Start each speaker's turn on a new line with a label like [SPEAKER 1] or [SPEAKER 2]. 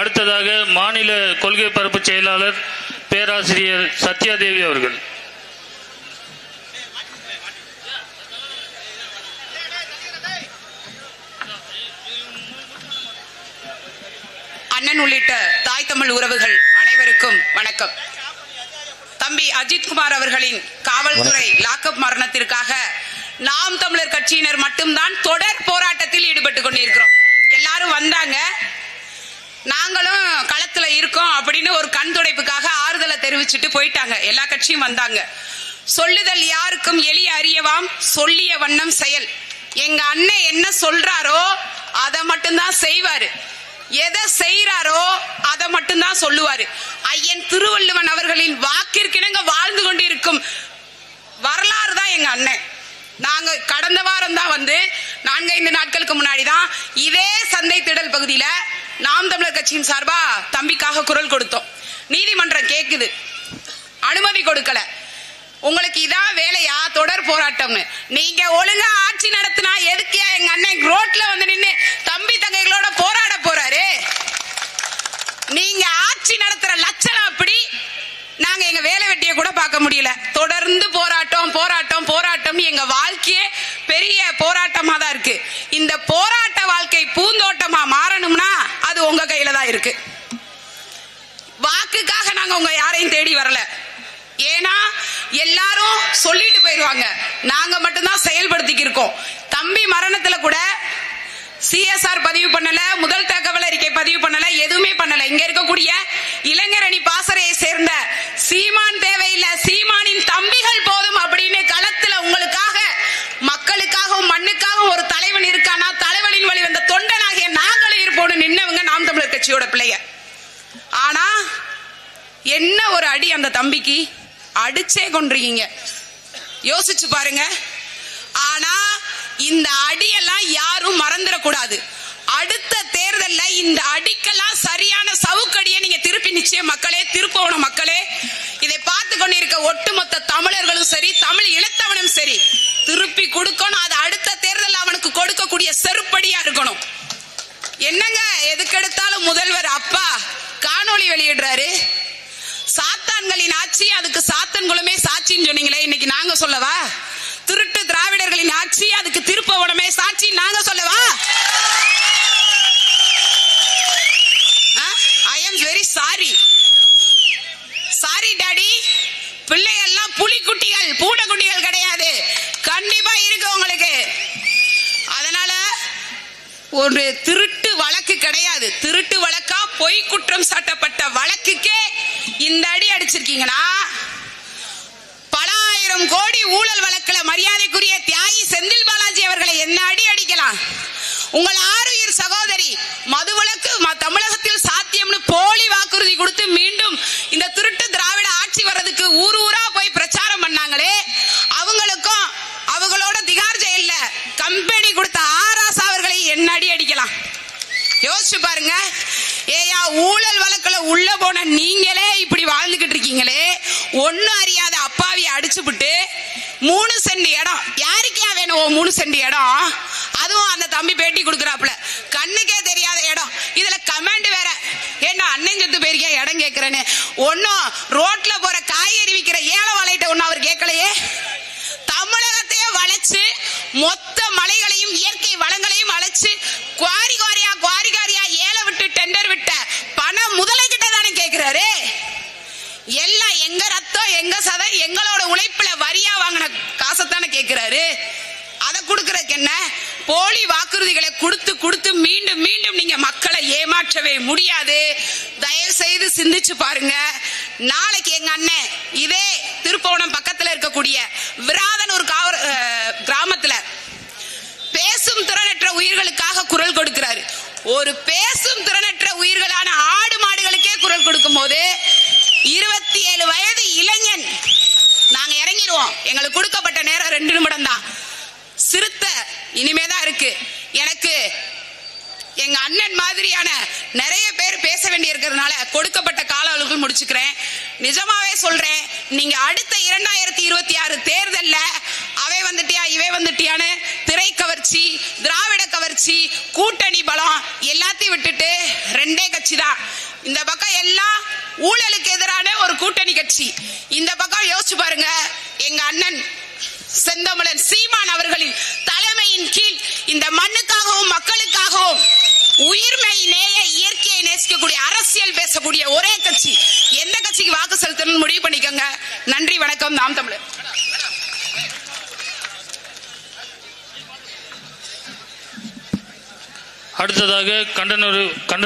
[SPEAKER 1] அடுத்ததாக மாநில கொள்கை பரப்பு செயலாளர் பேராசிரியர் சத்யாதேவி அவர்கள்.
[SPEAKER 2] அண்ணன் உள்ளிட்ட தாய் தமிழ் உறவுகள் அனைவருக்கும் வணக்கம். தம்பி அஜித்குமார் அவர்களின் காவல்துறை லாக்அப் மரணத்திற்காக நாம் தமிழர் கட்சியினர் மட்டும்தான் தொடர் போராட்டத்தில் ஈடுபட்டு கொண்டிருக்கிறோம். எல்லாரும் வந்தாங்க. நாங்களும் களத்துல இருக்கோம் அப்படின்னு ஒரு கண் துடைப்புக்காக ஆறுதலை தெரிவிச்சுட்டு போயிட்டாங்க. எல்லா கட்சியும் வந்தாங்க. சொல்லுதல் யாருக்கும் எளிய அறியவாம் சொல்லிய வண்ணம் செயல். எங்க அண்ணன் என்ன சொல்றாரோ அதை மட்டும்தான் செய்வாரு. எதை செய்யறாரோ அதை மட்டும்தான் சொல்லுவாரு. ஐயன் திருவள்ளுவன் அவர்களின் வாக்கிற்கிணங்க வாழ்ந்து கொண்டு இருக்கும் வரலாறு தான் எங்க அண்ணன். நாங்க கடந்த வாரம் தான் வந்து நான்கைந்து நாட்களுக்கு முன்னாடி தான் இதே சந்தை திடல் பகுதியில நாம் தமிழர் கட்சியின் சார்பா தம்பிக்காக குரல் கொடுத்தோம். நீதிமன்றம் கேக்குது. அனுமதி கொடுக்கல. உங்களுக்கு இதான் வேலையா? தொடர் போராட்டம்னு. நீங்க ஒழுங்கா ஆட்சி நடத்தினா எதுக்கியா எங்க அண்ணன் ரோட்ல வந்து நின்று தம்பி தங்கைகளோட போராட போறாரு? நீங்க ஆட்சி நடத்துற லட்சணம் அப்படி. நாங்க எங்க வேலை வெட்டிய கூட பார்க்க முடியல. தொடர்ந்து போராட்டம் போராட்டம் போராட்டம் எங்க வாழ்க்கையே பெரிய போராட்டமா தான் இருக்கு. இந்த போராட்டம் யாரையும் தேடி வரல. ஏன்னா எல்லாரும் சொல்லிட்டு போயிருவாங்க. நாங்க மட்டும்தான் செயல்படுத்திக்கி இருக்கோம். தம்பி மரணத்துல கூட சிஎஸ்ஆர் பதிவு பண்ணல முதல் தகவல் அறிக்கை பதிவு பண்ணல எதுவுமே பண்ணல. இங்க இருக்கக்கூடிய இளைஞர் அணி பாசறையை சேர்ந்த சீமான் தேவையில்லை. சீமானின் தம்பிகள் போதும் அப்படின்னு களத்துல உங்களுக்காக மக்களுக்காகவும் மண்ணுக்காகவும் ஒரு தலைவன் இருக்கானா? தலைவனின் வழி வந்த தொண்டனாகிய நாங்களும் இருப்போம்னு நின்னவங்க நாம் தமிழர் கட்சியோட பிள்ளைய ஆனா என்ன ஒரு அடி அந்த தம்பிக்கு? அடிச்சே கொண்டிருக்கீங்க யோசிச்சு பாருங்க. ஆனா இந்த அடியெல்லாம் யாரும் மறந்துடக்கூடாது. அடுத்த தேர்தல்ல இந்த அடிக்கெல்லாம் சரியான சவுக்கடியை நீங்க திருப்பி நிச்சயம் மக்களே திருப்பவன மக்களே. இதை பார்த்து கொண்டிருக்க ஒட்டுமொத்த தமிழர்களும் சரி தமிழ் இளத்தவனும் சரி திருப்பி கொடுக்கணும். அது அடுத்த தேர்தல் அவனுக்கு கொடுக்கக்கூடிய செருப்படியா இருக்கணும். என்னங்க எதுக்கெடுத்தாலும் முதல்வர் அப்பா காணொளி வெளியிடுறாரு. சாத்தான்களின் ஆட்சி அதுக்கு சாத்தன்குளமே சாட்சின்னு சொன்னீங்களே இன்னைக்கு நாங்க சொல்லவா? திருட்டு திராவிடர்களின் ஆட்சி அதுக்கு திருப்பவனமே சாட்சி நாங்க சொல்லவா? I am very sorry sorry daddy பிள்ளைகள்லாம் புலிக்குட்டிகள் பூனைக்குட்டிகள் கிடையாது. கண்டிப்பா இருக்கு உங்களுக்கு. அதனால ஒரு திருட்டு வழக்கு கிடையாது. திருட்டு வழக்கா பொய் குற்றம் சாட்டப்பட்ட வழக்குக்கே இந்த அடி அடிச்சிருக்கீங்கன்னா பல ஆயிரம் கோடி ஊழல் வழக்குல மரியாதைக்குரிய தியாகி செந்தில் பாலாஜி அவர்களை என்ன அடி அடிக்கலாம்? உங்கள் ஆறுயிர் சகோதரி மது ம- தமிழகத்தில் சாத்தியம்னு போலி வாக்குறுதி கொடுத்து மீண்டும் இந்த திருட்டு திராவிட ஆட்சி வர்றதுக்கு ஊர் ஊரா போய் பிரச்சாரம் பண்ணாங்களே அவங்களுக்கும் அவங்களோட திகார் ஜெயில்ல கம்பெனி கொடுத்த ஆராசா அவர்களை என்ன அடி அடிக்கலாம்? யோசிச்சு பாருங்க. ஏயா ஊழல் வழக்குல உள்ள போன நீங்களே இப்படி வாழ்ந்துகிட்டு இருக்கீங்களே? ஒன்னும் அறியாத அப்பாவிய அடிச்சுப்புட்டு மூணு சென்ட் இடம். யாருக்கே வேணும் மூணு சென்ட் இடம்? அதுவும் அந்த தம்பி பேட்டி கொடுக்குறாப்புல. கண்ணுக்கே தெரியாத இடம். இதுல கமெண்ட் வேற. ஏன்னா அண்ணன் சொத்து போயிருக்கேன் இடம் கேட்கிறேன்னு ஒன்னும் ரோட்ல போற காய்கறி விற்கிற ஏழை வளையிட்ட ஒன்னும் அவர் கேட்கலையே? தமிழகத்தையே வளைச்சு மொத்த போலி வாக்குறுதிகளை கொடுத்து கொடுத்து மீண்டும் மீண்டும் நீங்க மக்களை ஏமாற்றவே முடியாது. தயவு செய்து சிந்திச்சு பாருங்க. நாளைக்கு எங்க அண்ணன் இதே திருப்பவனம் பக்கத்துல இருக்கக்கூடிய விராதனூர் ஒரு அஹ், கிராமத்துல பேசும் திறனற்ற உயிர்களுக்காக குரல் கொடுக்கிறாரு. ஒரு பேசும் திறனற்ற உயிர்களான ஆடு மாடுகளுக்கே குரல் கொடுக்கும் போது இருபத்தி ஏழு வயது இளைஞன் நாங்க இறங்கிடுவோம் எங்களுக்கு கொடுக்கப்பட்ட நேரம் ரெண்டு நிமிடம் தான். இனிமேதான் இருக்கு. எனக்கு எங்க அண்ணன் மாதிரியான நிறைய பேர் பேச வேண்டி இருக்கிறதுனால கொடுக்கப்பட்ட கால அளவுக்கு முடிச்சுக்கிறேன். நிஜமாவே சொல்றேன் நீங்க அடுத்த இரண்டாயிரத்தி இருபத்தி ஆறு தேர்தல்ல அவை வந்துட்டியா இவை வந்துட்டியான்னு திரை கவர்ச்சி திராவிட கவர்ச்சி கூட்டணி பலம் எல்லாத்தையும் விட்டுட்டு ரெண்டே கட்சி தான் இந்த பக்கம் எல்லாம் ஊழலுக்கு எதிரான ஒரு கூட்டணி கட்சி. இந்த பக்கம் யோசிச்சு பாருங்க எங்க அண்ணன் செந்தமலன் சீமான் அவர்களின் இந்த மண்ணுக்காகவும் மக்களுக்காகவும் உயிர்மை நேய இயற்கையை நேசிக்கக்கூடிய அரசியல் பேசக்கூடிய ஒரே கட்சி. எந்த கட்சிக்கு வாக்கு செலுத்தணும்னு முடிவு பண்ணிக்கோங்க. நன்றி வணக்கம். நாம் தமிழர்.
[SPEAKER 1] அடுத்ததாக கண்டன கண்டன